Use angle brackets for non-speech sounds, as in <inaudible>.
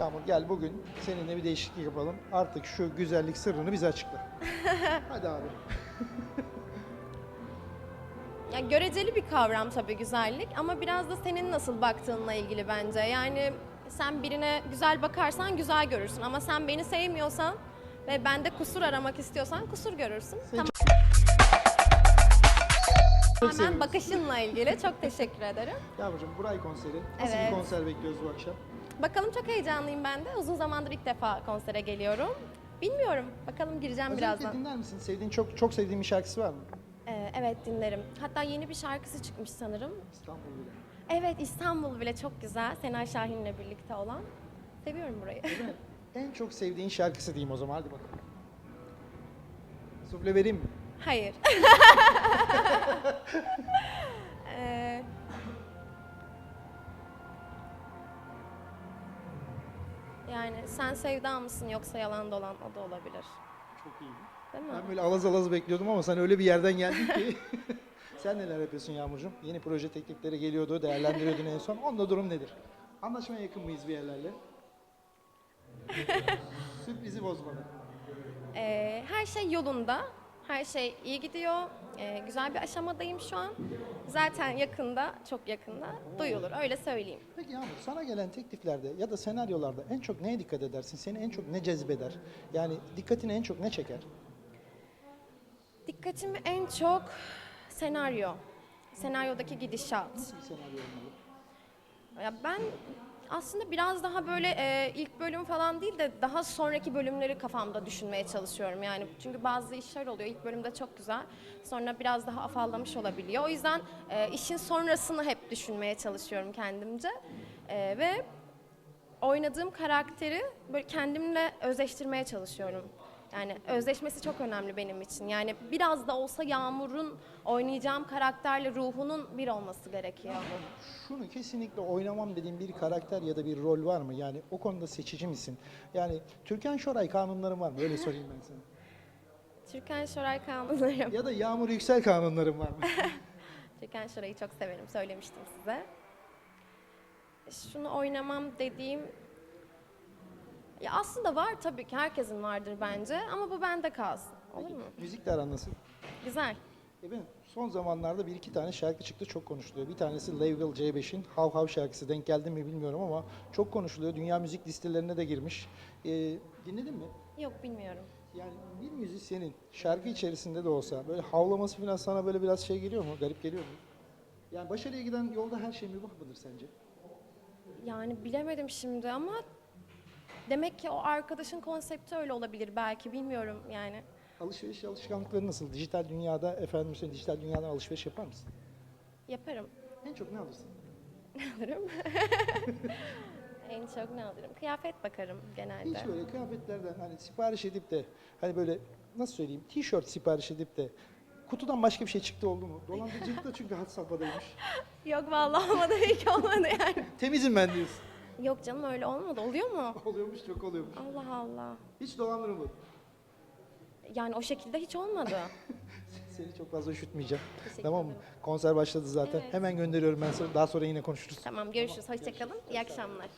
Yağmur gel bugün seninle bir değişiklik yapalım. Artık şu güzellik sırrını bize açıkla. <laughs> Hadi abi. <laughs> Ya göreceli bir kavram tabii güzellik ama biraz da senin nasıl baktığınla ilgili bence. Yani sen birine güzel bakarsan güzel görürsün ama sen beni sevmiyorsan ve bende kusur aramak istiyorsan kusur görürsün. Tamam. Seviyoruz. bakışınla ilgili çok teşekkür ederim. Yağmurcuğum Buray konseri. Nasıl Evet. bir konser bekliyoruz bu akşam? Bakalım çok heyecanlıyım ben de. Uzun zamandır ilk defa konsere geliyorum. Bilmiyorum. Bakalım gireceğim Özellikle birazdan. dinler misin? Sevdiğin çok çok sevdiğin bir şarkısı var mı? Ee, evet dinlerim. Hatta yeni bir şarkısı çıkmış sanırım. İstanbul bile. Evet İstanbul bile çok güzel. Sena Şahin'le birlikte olan. Seviyorum burayı. <laughs> En çok sevdiğin şarkısı diyeyim o zaman. Hadi bakalım. Sufle vereyim mi? Hayır. <laughs> Ee, yani sen sevda mısın yoksa yalan dolan o da olabilir. Çok iyi. Değil mi? Ben böyle alaz alaz bekliyordum ama sen öyle bir yerden geldin ki. <laughs> sen neler yapıyorsun Yağmurcuğum? Yeni proje teklifleri geliyordu, değerlendiriyordun en son. Onda durum nedir? Anlaşmaya yakın mıyız bir yerlerle? <laughs> Sürprizi bozmadan. Ee, her şey yolunda. Her şey iyi gidiyor. Ee, güzel bir aşamadayım şu an. Zaten yakında, çok yakında duyulur. Öyle söyleyeyim. Peki Yağmur, sana gelen tekliflerde ya da senaryolarda en çok neye dikkat edersin? Seni en çok ne cezbeder? Yani dikkatini en çok ne çeker? Dikkatimi en çok senaryo. Senaryodaki gidişat. Nasıl bir senaryo olmalı? Ya ben aslında biraz daha böyle e, ilk bölüm falan değil de daha sonraki bölümleri kafamda düşünmeye çalışıyorum. Yani çünkü bazı işler oluyor. İlk bölümde çok güzel. Sonra biraz daha afallamış olabiliyor. O yüzden e, işin sonrasını hep düşünmeye çalışıyorum kendimce. E, ve oynadığım karakteri böyle kendimle özleştirmeye çalışıyorum. Yani özleşmesi çok önemli benim için. Yani biraz da olsa Yağmur'un oynayacağım karakterle ruhunun bir olması gerekiyor. Şunu kesinlikle oynamam dediğin bir karakter ya da bir rol var mı? Yani o konuda seçici misin? Yani Türkan Şoray kanunların var mı? Öyle sorayım ben sana. Türkan Şoray kanunlarım. Ya da Yağmur Yüksel kanunların var mı? <laughs> Türkan Şoray'ı çok severim, söylemiştim size. Şunu oynamam dediğim... Ya aslında var tabii ki, herkesin vardır bence ama bu bende kalsın. Olur mu? Müzikle aran nasıl? Güzel. Efendim son zamanlarda bir iki tane şarkı çıktı çok konuşuluyor. Bir tanesi Level C5'in Hav Hav şarkısı denk geldi mi bilmiyorum ama çok konuşuluyor. Dünya müzik listelerine de girmiş. Ee, dinledin mi? Yok bilmiyorum. Yani bir müzisyenin şarkı içerisinde de olsa böyle havlaması falan sana böyle biraz şey geliyor mu? Garip geliyor mu? Yani başarıya giden yolda her şey mübah mıdır sence? Yani bilemedim şimdi ama demek ki o arkadaşın konsepti öyle olabilir belki bilmiyorum yani. Alışveriş alışkanlıkları nasıl? Dijital dünyada efendim sen dijital dünyadan alışveriş yapar mısın? Yaparım. En çok ne alırsın? alırım. <laughs> en çok ne alırım? Kıyafet bakarım genelde. Hiç böyle kıyafetlerden hani sipariş edip de hani böyle nasıl söyleyeyim tişört sipariş edip de kutudan başka bir şey çıktı oldu mu? Dolandırıcılık da çünkü had safhadaymış. <laughs> Yok vallahi olmadı hiç olmadı yani. Temizim ben diyorsun. Yok canım öyle olmadı. Oluyor mu? <laughs> Oluyormuş çok oluyormuş. Allah Allah. Hiç dolandırılmadı. Yani o şekilde hiç olmadı. <laughs> Seni çok fazla üşütmeyeceğim. Teşekkür tamam mı? ederim. Konser başladı zaten. Evet. Hemen gönderiyorum ben sana. Daha sonra yine konuşuruz. Tamam görüşürüz. Hoşçakalın. İyi akşamlar.